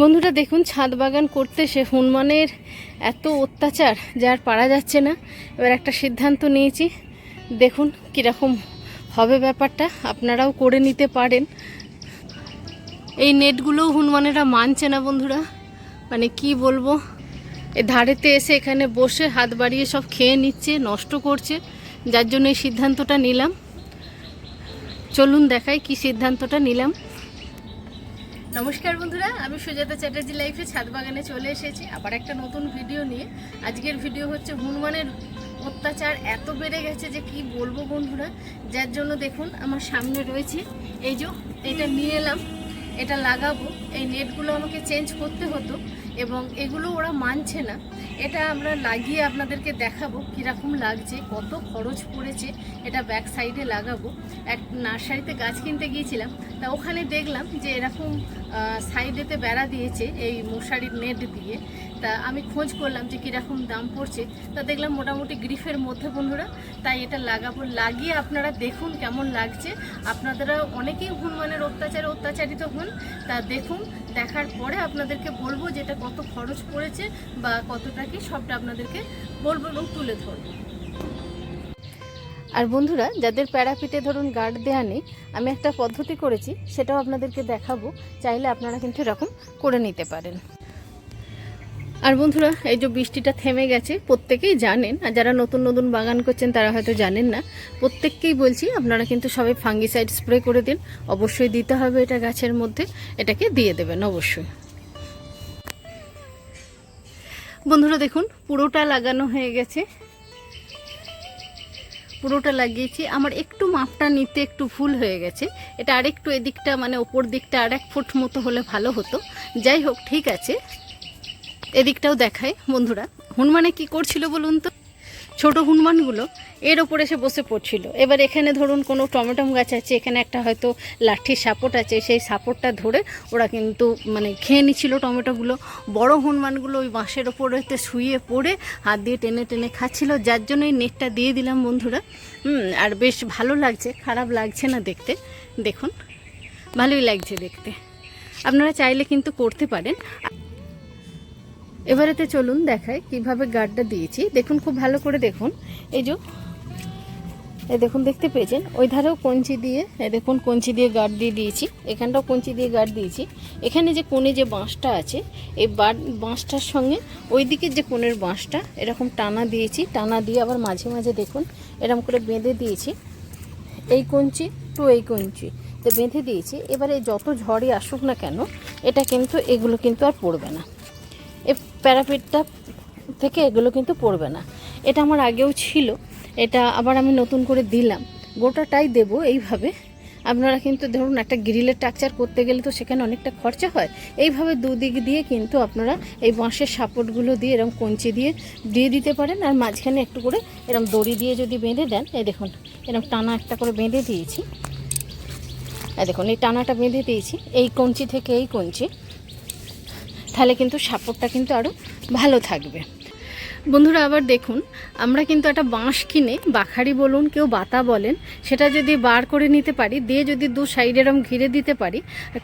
বন্ধুরা দেখুন, ছাদ বাগান করতে সে হনুমানের এত অত্যাচার যে আর পারা যাচ্ছে না। এবার একটা সিদ্ধান্ত নিয়েছি। দেখুন কীরকম হবে ব্যাপারটা। আপনারাও করে নিতে পারেন। এই নেটগুলোও হনুমানেরা মানছে না বন্ধুরা। মানে কি বলব? এ ধারেতে এসে এখানে বসে হাত বাড়িয়ে সব খেয়ে নিচ্ছে, নষ্ট করছে। যার জন্য এই সিদ্ধান্তটা নিলাম। চলুন দেখাই কি সিদ্ধান্তটা নিলাম। নমস্কার বন্ধুরা, আমি সুজাতা চ্যাটার্জি লাইফে ছাদ বাগানে চলে এসেছি। আবার একটা নতুন ভিডিও নিয়ে। আজকের ভিডিও হচ্ছে হনুমানের অত্যাচার এত বেড়ে গেছে যে কি বলব বন্ধুরা, যার জন্য দেখুন আমার সামনে রয়েছে। এই যে, এটা নিয়ে এলাম, এটা লাগাবো। এই নেটগুলো আমাকে চেঞ্জ করতে হতো। এবং এগুলো ওরা মানছে না। এটা আমরা লাগিয়ে আপনাদেরকে দেখাবো কীরকম লাগছে, কত খরচ পড়েছে, এটা ব্যাক সাইডে লাগাবো। এক নার্সারিতে গাছ কিনতে গিয়েছিলাম, তা ওখানে দেখলাম যে এরকম সাইডেতে বেড়া দিয়েছে এই মশারির নেট দিয়ে। তা আমি খোঁজ করলাম যে কীরকম দাম পড়ছে। তা দেখলাম মোটামুটি গ্রিফের মধ্যে বন্ধুরা, তাই এটা লাগাবো, লাগিয়ে আপনারা দেখুন কেমন লাগছে। আপনারা অনেকেই হনুমানের অত্যাচারে অত্যাচারিত হন। তা দেখুন, দেখার পরে আপনাদেরকে বলব যে এটা কত খরচ পড়েছে বা কতটা কি, সবটা আপনাদেরকে বলব এবং তুলে ধরবো। আর বন্ধুরা, যাদের প্যারাপিটে ধরুন গার্ড দেওয়া নেই, আমি একটা পদ্ধতি করেছি, সেটাও আপনাদেরকে দেখাবো। চাইলে আপনারা কিন্তু এরকম করে নিতে পারেন। আর বন্ধুরা, এই যে বৃষ্টিটা থেমে গেছে, প্রত্যেকেই জানেন, আর যারা নতুন নতুন বাগান করছেন, তারা হয়তো জানেন না, প্রত্যেককেই বলছি আপনারা কিন্তু সবাই ফাঙ্গিসাইড স্প্রে করে দিন, অবশ্যই দিতে হবে এটা গাছের মধ্যে, এটাকে দিয়ে দেবেন অবশ্যই। বন্ধুরা দেখুন, পুরোটা লাগানো হয়ে গেছে। পুরোটা লাগিয়েছি, আমার একটু মাপটা নিতে একটু ভুল হয়ে গেছে, এটা আরেকটু এদিকটা মানে ওপর দিকটা আর এক ফুট মতো হলে ভালো হতো। যাই হোক, ঠিক আছে। এদিকটাও দেখায় বন্ধুরা। হনুমানে কি করছিল বলুন তো? ছোট হনুমানগুলো এর ওপরে এসে বসে পড়ছিল। এবার এখানে ধরুন কোনো টমেটম গাছ আছে, এখানে একটা হয়তো লাঠির সাপোর্ট আছে, সেই সাপোর্টটা ধরে ওরা কিন্তু মানে খেয়ে নিচ্ছিল টমেটোগুলো। বড় হনুমানগুলো ওই বাঁশের ওপরেতে শুয়ে পড়ে হাত দিয়ে টেনে টেনে খাচ্ছিল, যার জন্য এই নেটটা দিয়ে দিলাম বন্ধুরা। আর বেশ ভালো লাগছে, খারাপ লাগছে না দেখতে। দেখুন, ভালোই লাগছে দেখতে। আপনারা চাইলে কিন্তু করতে পারেন। এবারেতে চলুন দেখায় কীভাবে গার্ডটা দিয়েছি। দেখুন, খুব ভালো করে দেখুন। এই যে, এই দেখুন, দেখতে পেয়েছেন? ওই ধারেও কঞ্চি দিয়ে, এই দেখুন, কঞ্চি দিয়ে গার্ড দিয়ে দিয়েছি। এখানটাও কঞ্চি দিয়ে গার্ড দিয়েছি। এখানে যে কোণে যে বাঁশটা আছে, এই বাঁশটার সঙ্গে ওই দিকের যে কোণের বাঁশটা, এরকম টানা দিয়েছি। টানা দিয়ে আবার মাঝে মাঝে দেখুন এরকম করে বেঁধে দিয়েছি। এই কঞ্চি টু এই কঞ্চি। তো বেঁধে দিয়েছি। এবারে যত ঝড়ই আসুক না কেন, এটা কিন্তু, এগুলো কিন্তু আর পড়বে না। এ প্যারাপিটটা থেকে এগুলো কিন্তু পড়বে না। এটা আমার আগেও ছিল, এটা আবার আমি নতুন করে দিলাম। গোটাটাই দেব এইভাবে। আপনারা কিন্তু ধরুন একটা গ্রিলের টাকচার করতে গেলে তো সেখানে অনেকটা খরচা হয়। এইভাবে দুদিক দিয়ে কিন্তু আপনারা এই বাঁশের সাপোর্টগুলো দিয়ে এরকম কঞ্চি দিয়ে দিয়ে দিতে পারেন। আর মাঝখানে একটু করে এরকম দড়ি দিয়ে যদি বেঁধে দেন, এই দেখুন এরকম টানা একটা করে বেঁধে দিয়েছি। দেখুন, এই টানাটা বেঁধে দিয়েছি। এই কঞ্চি থেকে এই কঞ্চি। তাহলে কিন্তু সাপোর্টটা কিন্তু আরও ভালো থাকবে। বন্ধুরা, আবার দেখুন, আমরা কিন্তু একটা বাঁশ কিনে বাখারি বলুন কেউ বাতা বলেন, সেটা যদি বার করে নিতে পারি, দিয়ে যদি দু সাইড এরম ঘিরে দিতে পারি,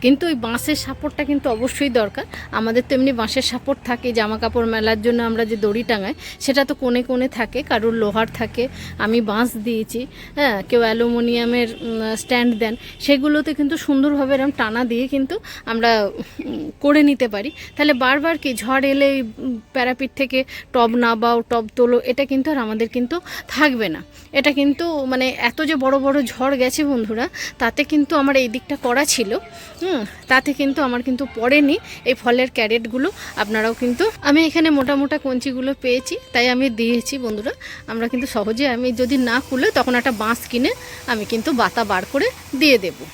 কিন্তু ওই বাঁশের সাপোর্টটা কিন্তু অবশ্যই দরকার। আমাদের তো এমনি বাঁশের সাপোর্ট থাকে জামা কাপড় মেলার জন্য আমরা যে দড়ি টাঙাই, সেটা তো কোণে কোণে থাকে, কারোর লোহার থাকে, আমি বাঁশ দিয়েছি হ্যাঁ কেউ অ্যালুমিনিয়ামের স্ট্যান্ড দেন, সেগুলোতে কিন্তু সুন্দরভাবে এরম টানা দিয়ে কিন্তু আমরা করে নিতে পারি। তাহলে বারবার কি ঝড় এলে প্যারাপিট থেকে টব নাবাও টব তোলো, এটা কিন্তু আর আমাদের কিন্তু থাকবে না। এটা কিন্তু মানে এত যে বড় বড় ঝড় গেছে বন্ধুরা, তাতে কিন্তু আমার এই দিকটা করা ছিল, হুম, তাতে কিন্তু আমার কিন্তু পড়েনি। এই ফলের ক্যারেটগুলো আপনারাও কিন্তু, আমি এখানে মোটা মোটা কঞ্চিগুলো পেয়েছি, তাই আমি দিয়েছি বন্ধুরা। আমরা কিন্তু সহজে, আমি যদি না খুলে তখন একটা বাঁশ কিনে আমি কিন্তু বাতা বার করে দিয়ে দেবো।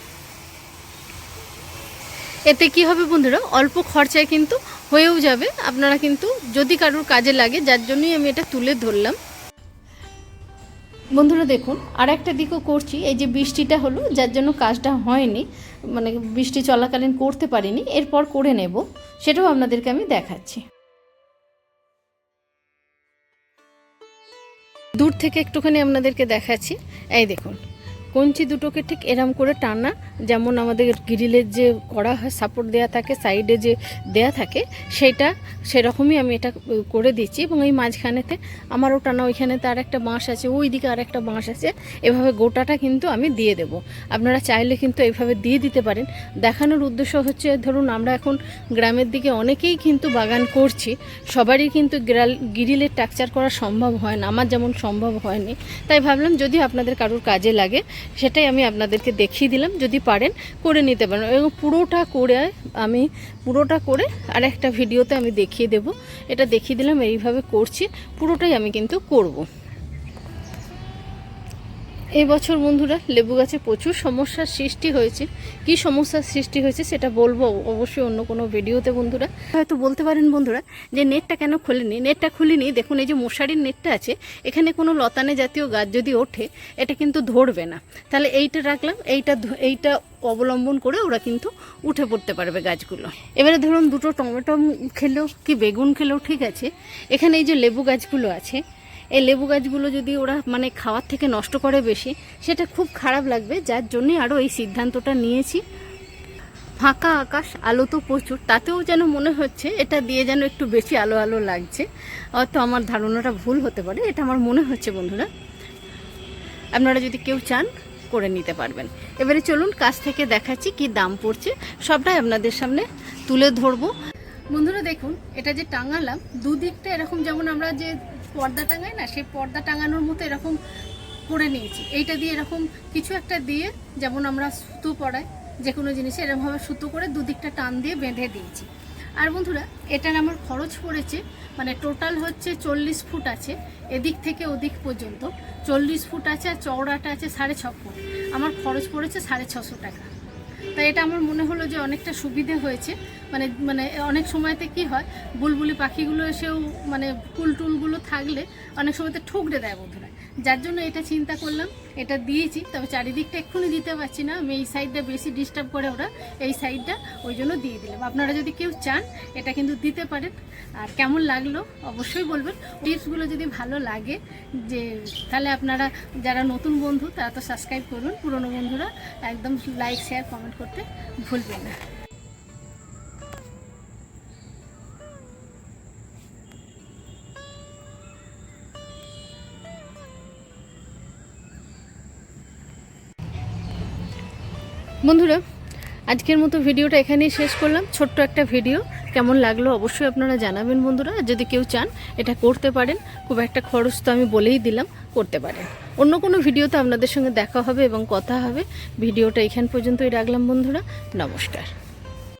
এতে কি হবে বন্ধুরা? অল্প খরচায় কিন্তু হয়েও যাবে। আপনারা কিন্তু যদি কারোর কাজে লাগে, যার জন্যই আমি এটা তুলে ধরলাম। বন্ধুরা দেখুন আর একটা দিকও করছি। এই যে বৃষ্টিটা হলো, যার জন্য কাজটা হয়নি মানে বৃষ্টি চলাকালীন করতে পারিনি, এরপর করে নেব। সেটাও আপনাদেরকে আমি দেখাচ্ছি। দূর থেকে একটুখানি আপনাদেরকে দেখাচ্ছি। এই দেখুন কঞ্চি দুটোকে ঠিক এরম করে টানা, যেমন আমাদের গ্রিলের যে করা হয় সাপোর্ট দেয়া থাকে সাইডে যে দেয়া থাকে, সেটা সেরকমই আমি এটা করে দিচ্ছি এবং এই মাঝখানেতে আমারও টানা ওইখানেতে আর একটা বাঁশ আছে ওই দিকে আর একটা বাঁশ আছে, এভাবে গোটাটা কিন্তু আমি দিয়ে দেব। আপনারা চাইলে কিন্তু এইভাবে দিয়ে দিতে পারেন। দেখানোর উদ্দেশ্য হচ্ছে, ধরুন আমরা এখন গ্রামের দিকে অনেকেই কিন্তু বাগান করছি, সবারই কিন্তু গ্রাল- গ্রিলের টাকচার করা সম্ভব হয় না, আমার যেমন সম্ভব হয়নি, তাই ভাবলাম যদি আপনাদের কারোর কাজে লাগে সেটাই আমি আপনাদেরকে দেখিয়ে দিলাম, যদি পারেন করে নিতে পারেন এবং পুরোটা করে আমি, পুরোটা করে আর একটা ভিডিওতে আমি দেখিয়ে দেব এটা দেখিয়ে দিলাম, এইভাবে করছি, পুরোটাই আমি কিন্তু করব। এই বছর বন্ধুরা লেবু গাছে প্রচুর সমস্যার সৃষ্টি হয়েছে। কি সমস্যার সৃষ্টি হয়েছে সেটা বলব অবশ্যই অন্য কোনো ভিডিওতে বন্ধুরা। হয়তো বলতে পারেন বন্ধুরা যে নেটটা কেন খোলেনি? নেটটা খুলিনি, দেখুন এই যে মশারির নেটটা আছে, এখানে কোনো লতানে জাতীয় গাছ যদি ওঠে, এটা কিন্তু ধরবে না। তাহলে এইটা রাখলাম, এইটা এইটা অবলম্বন করে ওরা কিন্তু উঠে পড়তে পারবে গাছগুলো। এবারে ধরুন দুটো টমেটো খেলেও কি বেগুন খেলেও ঠিক আছে। এখানে এই যে লেবু গাছগুলো আছে এই লেবু গাছগুলো যদি ওরা মানে খাওয়ার থেকে নষ্ট করে বেশি, সেটা খুব খারাপ লাগবে, যার জন্যে আরও এই সিদ্ধান্তটা নিয়েছি। ফাঁকা আকাশ, আলো তো প্রচুর, তাতেও যেন মনে হচ্ছে এটা দিয়ে যেন একটু বেশি আলো আলো লাগছে। হয়তো আমার ধারণাটা ভুল হতে পারে, এটা আমার মনে হচ্ছে বন্ধুরা। আপনারা যদি কেউ চান, করে নিতে পারবেন। এবারে চলুন কাছ থেকে দেখাচ্ছি কি দাম পড়ছে, সবটাই আপনাদের সামনে তুলে ধরবো। বন্ধুরা দেখুন, এটা যে টাঙালাম, দুদিকটা এরকম যেমন আমরা যে পর্দা টাঙাই না, সেই পর্দা টাঙানোর মতো এরকম করে নিয়েছি। এইটা দিয়ে এরকম কিছু একটা দিয়ে যেমন আমরা সুতো পরাই যে কোনো জিনিসে এরকমভাবে সুতো করে দুদিকটা টান দিয়ে বেঁধে দিয়েছি। আর বন্ধুরা, এটার আমার খরচ পড়েছে মানে টোটাল হচ্ছে চল্লিশ ফুট আছে, এদিক থেকে ওদিক পর্যন্ত। চল্লিশ ফুট আছে আর চওড়াটা আছে সাড়ে ছ ফুট। আমার খরচ পড়েছে সাড়ে ছশো টাকা। তাই এটা আমার মনে হলো যে অনেকটা সুবিধে হয়েছে। মানে মানে অনেক সময়তে কি হয়, বুলবুলি পাখিগুলো এসেও মানে ফুল টুলগুলো থাকলে অনেক সময়তে ঠুকরে দেয় বন্ধুরা। যার জন্য এটা চিন্তা করলাম এটা দিয়েছি, তবে চারিদিকটা এক্ষুনি দিতে পারছি না। আমি এই সাইডটা বেশি ডিস্টার্ব করে ওরা এই সাইডটা ওই জন্য দিয়ে দিলাম। আপনারা যদি কেউ চান, এটা কিন্তু দিতে পারেন। আর কেমন লাগল অবশ্যই বলবেন। টিপসগুলো যদি ভালো লাগে, যে তাহলে আপনারা যারা নতুন বন্ধু, তারা তো সাবস্ক্রাইব করুন। পুরনো বন্ধুরা একদম লাইক শেয়ার কমেন্ট করতে ভুলবেন না। বন্ধুরা, আজকের মতো ভিডিওটা এখানেই শেষ করলাম। ছোট্ট একটা ভিডিও। কেমন লাগল অবশ্যই আপনারা জানাবেন বন্ধুরা। যদি কেউ চান এটা করতে পারেন, খুব একটা খরচ তো আমি বলেই দিলাম, করতে পারেন। অন্য কোনো ভিডিওতে আপনাদের সঙ্গে দেখা হবে এবং কথা হবে। ভিডিওটা এখান পর্যন্তই রাখলাম বন্ধুরা। নমস্কার।